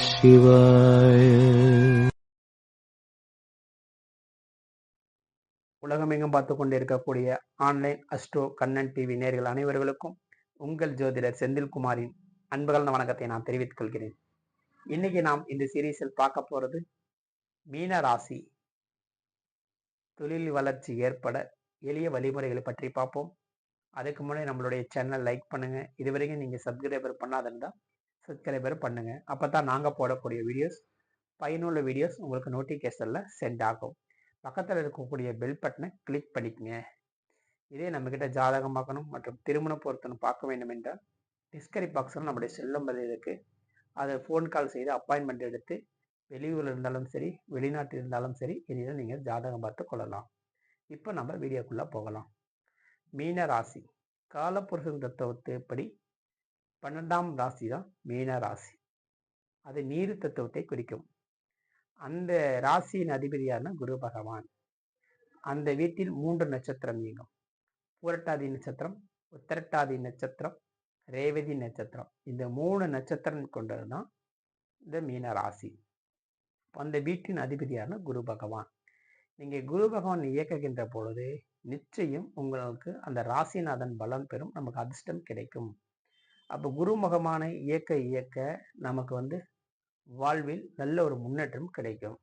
சிவாய. உலகமெங்கும் பார்த்து கொண்டு இருக்கக்கூடிய ஆன்லைன் அஸ்ட்ரோ கண்ணன் டிவி நேர்கள் அனைவர்களுக்கும் உங்கள் ஜோதிடர் செந்தில்குமாரின் அன்புகள்ன வணக்கத்தை நான் தெரிவித்துக் கொள்கிறேன். இன்னைக்கு நாம் இந்த சீரீஸில் பார்க்க போறது மீன ராசி. தொழில் வளர்ச்சி ஏற்பட எளிய வழிமுறைகளை பற்றி பார்ப்போம். அதுக்கு முன்னாடி நம்மளுடைய சேனல் லைக் பண்ணுங்க. இதுவரைக்கும் நீங்க சப்ஸ்கிரைபர் பண்ணாதிருந்தால் சப்ஸ்கிரைபர் பண்ணுங்க. அப்பதான் நாங்கள் போடக்கூடிய வீடியோஸ் பயனுள்ள வீடியோஸ் உங்களுக்கு நோட்டிஃபிகேஷனில் சென்ட் ஆகும். பக்கத்தில் இருக்கக்கூடிய பெல் பட்டனை கிளிக் பண்ணிக்கங்க. இதே நம்மக்கிட்ட ஜாதகம் பார்க்கணும் மற்றும் திருமண பொருத்தனம் பார்க்க வேண்டும் என்றால் டிஸ்கரி பாக்ஸில் நம்முடைய செல்லும் பதில் இருக்குது அதை ஃபோன் கால் செய்து அப்பாயின்மெண்ட் எடுத்து வெளியூரில் இருந்தாலும் சரி வெளிநாட்டில் இருந்தாலும் சரி இதில் நீங்கள் ஜாதகம் பார்த்து கொள்ளலாம். இப்போ நம்ம வீடியோக்குள்ளே போகலாம். மீன ராசி. காலப்புருஷன் தத்துவத்தைப்படி பன்னெண்டாம் ராசி தான் மீன ராசி. அது நீர் தத்துவத்தை குறிக்கும். அந்த ராசியின் அதிபதியான குரு பகவான். அந்த வீட்டில் மூன்று நட்சத்திரம் இயங்கும் பூரட்டாதி நட்சத்திரம் உத்தரட்டாதி நட்சத்திரம் ரேவதி நட்சத்திரம். இந்த மூணு நட்சத்திரம் கொண்டது தான் இந்த மீன ராசி. அந்த வீட்டின் அதிபதியான குரு பகவான். நீங்கள் குரு பகவான் இயக்குகின்ற பொழுது நிச்சயம் உங்களுக்கு அந்த ராசிநாதன் பலம் பெறும் நமக்கு அதிர்ஷ்டம் கிடைக்கும். அப்போ குருமுகமான இயக்க இயக்க நமக்கு வந்து வாழ்வில் நல்ல ஒரு முன்னேற்றம் கிடைக்கும்.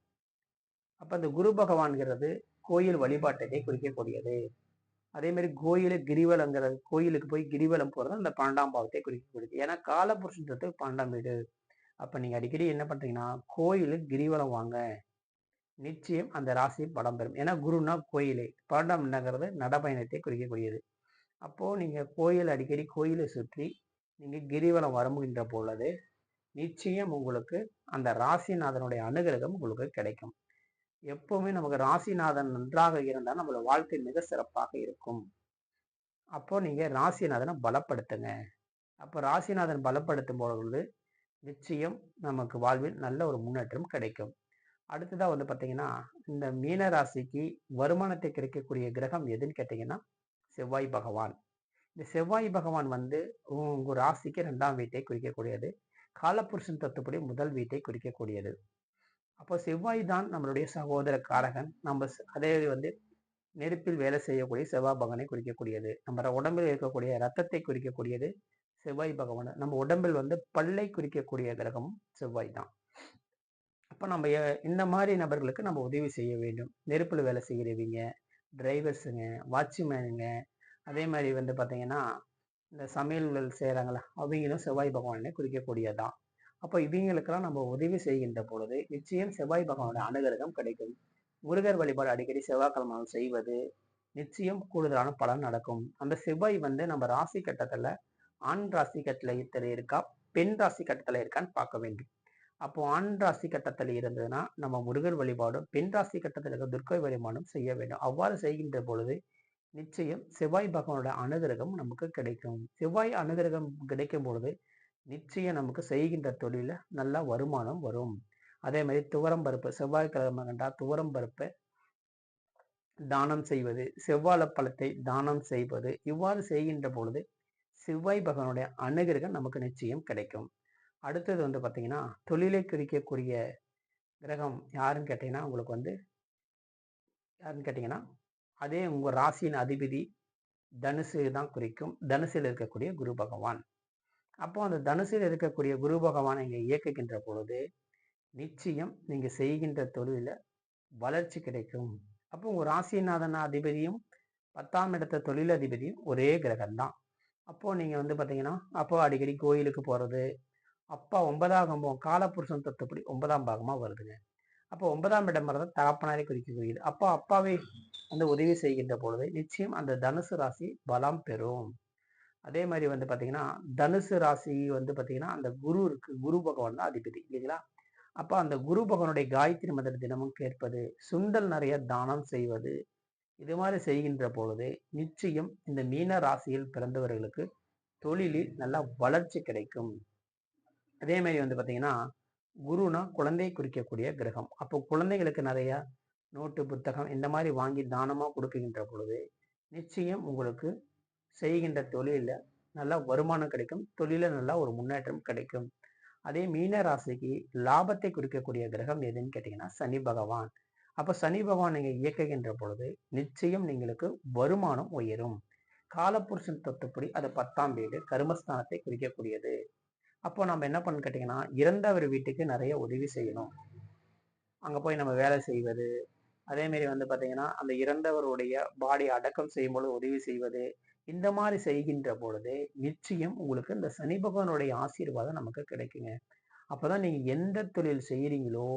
அப்போ அந்த குரு பகவான்கிறது கோயில் வழிபாட்டத்தை குறிக்கக்கூடியது. அதே மாதிரி கோயிலு கிரிவலங்கிறது கோயிலுக்கு போய் கிரிவலம் போகிறது அந்த பன்னெண்டாம் பாவத்தை குறிக்கக்கூடியது. ஏன்னா காலபுருஷன்றது பன்னெண்டாம் வீடு. அப்போ நீங்கள் அடிக்கடி என்ன பண்ணுறீங்கன்னா கோயிலு கிரிவலம் வாங்க. நிச்சயம் அந்த ராசி படம் பெறும். ஏன்னா குருனா கோயிலே. பன்னெண்டாம் என்னங்கிறது நடப்பயணத்தை குறிக்கக்கூடியது. அப்போது நீங்கள் கோயில் அடிக்கடி கோயிலை சுற்றி நீங்கள் கிரிவலம் வரும்புகின்ற பொழுது நிச்சயம் உங்களுக்கு அந்த ராசிநாதனுடைய அனுகிரகம் உங்களுக்கு கிடைக்கும். எப்பவுமே நமக்கு ராசிநாதன் நன்றாக இருந்தால் நம்மளோட வாழ்க்கை மிக சிறப்பாக இருக்கும். அப்போ நீங்கள் ராசிநாதனை பலப்படுத்துங்க. அப்போ ராசிநாதன் பலப்படுத்தும் பொழுது நிச்சயம் நமக்கு வாழ்வில் நல்ல ஒரு முன்னேற்றம் கிடைக்கும். அடுத்ததாக வந்து பார்த்தீங்கன்னா இந்த மீன ராசிக்கு வருமானத்தை கிடைக்கக்கூடிய கிரகம் எதுன்னு கேட்டிங்கன்னா செவ்வாய் பகவான். இந்த செவ்வாய் பகவான் வந்து உங்கள் ராசிக்கு ரெண்டாம் வீட்டை குறிக்கக்கூடியது. காலப்புருஷன் தத்துப்படி முதல் வீட்டை குறிக்கக்கூடியது. அப்போ செவ்வாய் தான் நம்மளுடைய சகோதர காரகன். நம்ம அதே வந்து நெருப்பில் வேலை செய்யக்கூடிய செவ்வாய் பகவானை குறிக்கக்கூடியது. நம்ம உடம்பில் இருக்கக்கூடிய ரத்தத்தை குறிக்கக்கூடியது செவ்வாய் பகவான். நம்ம உடம்பில் வந்து பல்லை குறிக்கக்கூடிய கிரகம் செவ்வாய் தான். அப்போ நம்ம இந்த மாதிரி நபர்களுக்கு நம்ம உதவி செய்ய வேண்டும். நெருப்பில் வேலை செய்கிறவங்க டிரைவர்ஸுங்க வாட்ச்மேனுங்க அதே மாதிரி வந்து பார்த்தீங்கன்னா இந்த சமையல் செய்கிறாங்களா அவங்களும் செவ்வாய் பகவானை குறிக்கக்கூடியதான் அப்போ இவங்களுக்கெல்லாம் நம்ம உதவி செய்கின்ற பொழுது நிச்சயம் செவ்வாய் பகவானோட அனுகிரகம் கிடைக்கும். முருகர் வழிபாடு அடிக்கடி செவ்வாய்க்கிழமை செய்வது நிச்சயம் கூடுதலான பலன் நடக்கும். அந்த செவ்வாய் வந்து நம்ம ராசி கட்டத்தில் ஆண் ராசி கட்டத்தில் இருக்கா பெண் ராசி கட்டத்தில் இருக்கான்னு பார்க்க வேண்டும். அப்போ ஆண் ராசி கட்டத்தில் இருந்ததுன்னா நம்ம முருகர் வழிபாடும் பெண் ராசி கட்டத்தில் இருக்க துர்க்கை வழிபாடும் செய்ய வேண்டும். அவ்வாறு செய்கின்ற பொழுது நிச்சயம் செவ்வாய் பகவானோட அனுகிரகம் நமக்கு கிடைக்கும். செவ்வாய் அனுகிரகம் கிடைக்கும் பொழுது நிச்சயம் நமக்கு செய்கின்ற தொழில நல்ல வருமானம் வரும். அதே மாதிரி துவரம் பருப்பு செவ்வாய்க்கிழமை கண்டா துவரம் பருப்பை தானம் செய்வது செவ்வாழை பழத்தை தானம் செய்வது இவ்வாறு செய்கின்ற பொழுது செவ்வாய் பகவானுடைய அனுகிரகம் நமக்கு நிச்சயம் கிடைக்கும். அடுத்தது வந்து பார்த்தீங்கன்னா தொழிலை குறிக்கக்கூடிய கிரகம் யாருன்னு கேட்டீங்கன்னா உங்களுக்கு வந்து யாருன்னு கேட்டீங்கன்னா அதே உங்கள் ராசியின் அதிபதி தனுசு தான் குறிக்கும். தனுசில் இருக்கக்கூடிய குரு பகவான். அப்போ அந்த தனுசில் இருக்கக்கூடிய குரு பகவானை நீங்கள் இயக்குகின்ற பொழுது நிச்சயம் நீங்கள் செய்கின்ற தொழிலில் வளர்ச்சி கிடைக்கும். அப்போ உங்கள் ராசிநாதன அதிபதியும் பத்தாம் இடத்த தொழில் அதிபதியும் ஒரே கிரகம் தான். அப்போ நீங்கள் வந்து பார்த்தீங்கன்னா அப்போ அடிக்கடி கோயிலுக்கு போகிறது அப்பா ஒன்பதாம் கம்பம் காலப்புருஷன் தத்துப்படி ஒன்பதாம் பாகமாக வருதுங்க. அப்போ ஒன்பதாம் இடம் வரது தகப்பனாரே குறிக்கக்கூடியது. அப்போ அப்பாவை வந்து உதவி செய்கின்ற பொழுது நிச்சயம் அந்த தனுசு ராசி பலம் பெறும். அதே மாதிரி வந்து பார்த்தீங்கன்னா தனுசு ராசி வந்து பார்த்தீங்கன்னா அந்த குரு இருக்கு. குரு பகவான் தான் அதிபதி இல்லைங்களா? அப்போ அந்த குரு பகவானுடைய காயத்ரி மந்திர தினமும் கேட்பது சுண்டல் நிறைய தானம் செய்வது இது மாதிரி செய்கின்ற பொழுது நிச்சயம் இந்த மீன ராசியில் பிறந்தவர்களுக்கு தொழிலில் நல்ல வளர்ச்சி கிடைக்கும். அதே மாதிரி வந்து பார்த்தீங்கன்னா குருனா குழந்தையை குறிக்கக்கூடிய கிரகம். அப்போ குழந்தைகளுக்கு நிறைய நோட்டு புத்தகம் இந்த மாதிரி வாங்கி தானமாக கொடுக்குகின்ற பொழுது நிச்சயம் உங்களுக்கு செய்கின்ற தொழிலில் நல்ல வருமானம் கிடைக்கும். தொழிலில் நல்லா ஒரு முன்னேற்றம் கிடைக்கும். அதே மீன ராசிக்கு லாபத்தை குறிக்கக்கூடிய கிரகம் எதுன்னு கேட்டிங்கன்னா சனி பகவான். அப்போ சனி பகவான் நீங்கள் இயக்குகின்ற பொழுது நிச்சயம் நீங்களுக்கு வருமானம் உயரும். காலப்புருஷன் தொட்டுப்படி அது பத்தாம் வீடு கருமஸ்தானத்தை குறிக்கக்கூடியது. அப்போ நம்ம என்ன பண்ணு கேட்டிங்கன்னா இறந்தவர் வீட்டுக்கு நிறைய உதவி செய்யணும். அங்கே போய் நம்ம வேலை செய்வது அதேமாரி வந்து பார்த்தீங்கன்னா அந்த இறந்தவருடைய பாடி அடக்கம் செய்யும் பொழுது உதவி செய்வது இந்த மாதிரி செய்கின்ற பொழுது நிச்சயம் உங்களுக்கு இந்த சனி பகவானுடைய ஆசீர்வாதம் நமக்கு கிடைக்குங்க. அப்போதான் நீங்கள் எந்த தொழில் செய்கிறீங்களோ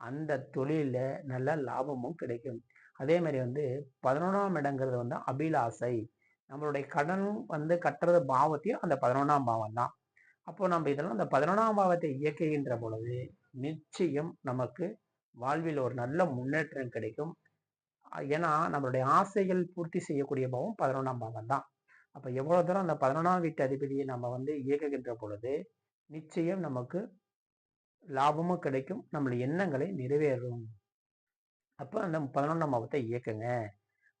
அந்த தொழிலில் நல்ல லாபமும் கிடைக்கும். அதே மாதிரி வந்து பதினொன்றாம் இடங்கிறது வந்து அபிலாசை. நம்மளுடைய கடன் வந்து கட்டுறது பாவத்தையும் அந்த பதினொன்றாம் பாவம் தான். அப்போ நம்ம இதெல்லாம் அந்த பதினொன்றாம் பாவத்தை இயக்குகின்ற பொழுது நிச்சயம் நமக்கு வாழ்வில் ஒரு நல்ல முன்னேற்றம் கிடைக்கும். ஏன்னா நம்மளுடைய ஆசைகள் பூர்த்தி செய்யக்கூடிய பாவம் பதினொன்றாம் பாவம் தான். அப்போ எவ்வளோ தூரம் அந்த பதினொன்றாம் வீட்டு அதிபதியை நம்ம வந்து இயக்குகின்ற பொழுது நிச்சயம் நமக்கு லாபமும் கிடைக்கும். நம்மளுடைய எண்ணங்களை நிறைவேறும். அப்போ அந்த பதினொன்றாம் பாவத்தை இயக்குங்க.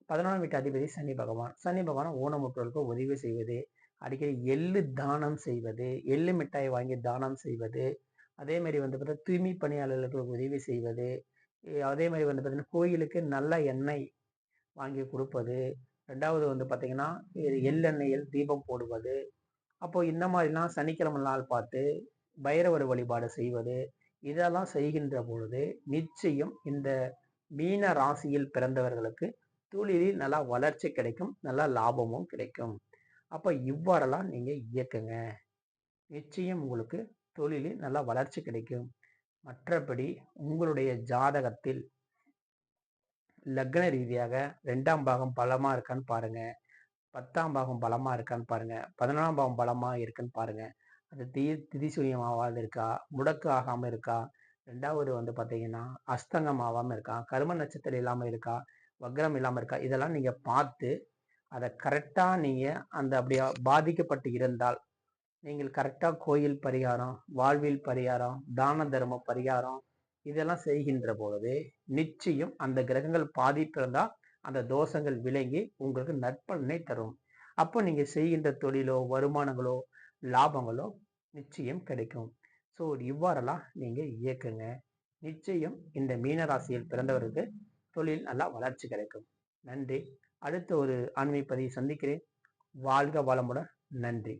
பதினொன்றாம் வீட்டு அதிபதி சனி பகவான். சனி பகவான் ஊனமுற்றோருக்கு உதவி செய்வது அடிக்கடி எள்ளு தானம் செய்வது எள்ளு மிட்டாய் வாங்கி தானம் செய்வது அதே மாதிரி வந்து பார்த்தீங்கன்னா தூய்மை பணியாளர்களுக்கு உதவி செய்வது அதே மாதிரி வந்து பார்த்தீங்கன்னா கோயிலுக்கு நல்ல எண்ணெய் வாங்கி கொடுப்பது. ரெண்டாவது வந்து பார்த்தீங்கன்னா எள்ளெண்ணெயில் தீபம் போடுவது. அப்போ இந்த மாதிரிலாம் சனிக்கிழமை நாள் பார்த்து பைரவர் வழிபாடு செய்வது. இதெல்லாம் செய்கின்ற பொழுது நிச்சயம் இந்த மீன ராசியில் பிறந்தவர்களுக்கு தொழிலில் நல்லா வளர்ச்சி கிடைக்கும் நல்லா லாபமும் கிடைக்கும். அப்போ இவ்வாறெல்லாம் நீங்கள் இயக்குங்க. நிச்சயம் உங்களுக்கு தொழிலில் நல்லா வளர்ச்சி கிடைக்கும். மற்றபடி உங்களுடைய ஜாதகத்தில் லக்ன ரீதியாக ரெண்டாம் பாகம் பலமாக இருக்கான்னு பாருங்கள் பத்தாம் பாகம் பலமாக இருக்கான்னு பாருங்கள் பதினொன்றாம் பாகம் பலமாக இருக்குன்னு பாருங்கள் அது தீ திதிசூன்யம் ஆகாது இருக்கா? முடக்கு ஆகாமல் இருக்கா? ரெண்டாவது வந்து பார்த்தீங்கன்னா அஸ்தங்கம் ஆகாமல் இருக்கா? கரும நட்சத்திரம் இல்லாமல் இருக்கா? வக்ரம் இல்லாமல் இருக்கா? இதெல்லாம் நீங்கள் பார்த்து அதை கரெக்டாக நீங்கள் அந்த அப்படியே பாதிக்கப்பட்டு இருந்தால் நீங்கள் கரெக்டாக கோயில் பரிகாரம் வாழ்வில் பரிகாரம் தான தர்ம பரிகாரம் இதெல்லாம் செய்கின்ற பொழுது நிச்சயம் அந்த கிரகங்கள் பாதிப்பு இருந்தால் அந்த தோஷங்கள் விளங்கி உங்களுக்கு நற்பலனை தரும். அப்போ நீங்கள் செய்கின்ற தொழிலோ வருமானங்களோ லாபங்களோ நிச்சயம் கிடைக்கும். ஸோ இவ்வாறெல்லாம் நீங்கள் இயக்குங்க. நிச்சயம் இந்த மீனராசியில் பிறந்தவருக்கு தொழில் நல்லா வளர்ச்சி கிடைக்கும். நன்றி. அடுத்த ஒரு ஆன்மீக பதிவை சந்திக்கிறேன். வாழ்க வளமுடன். நன்றி.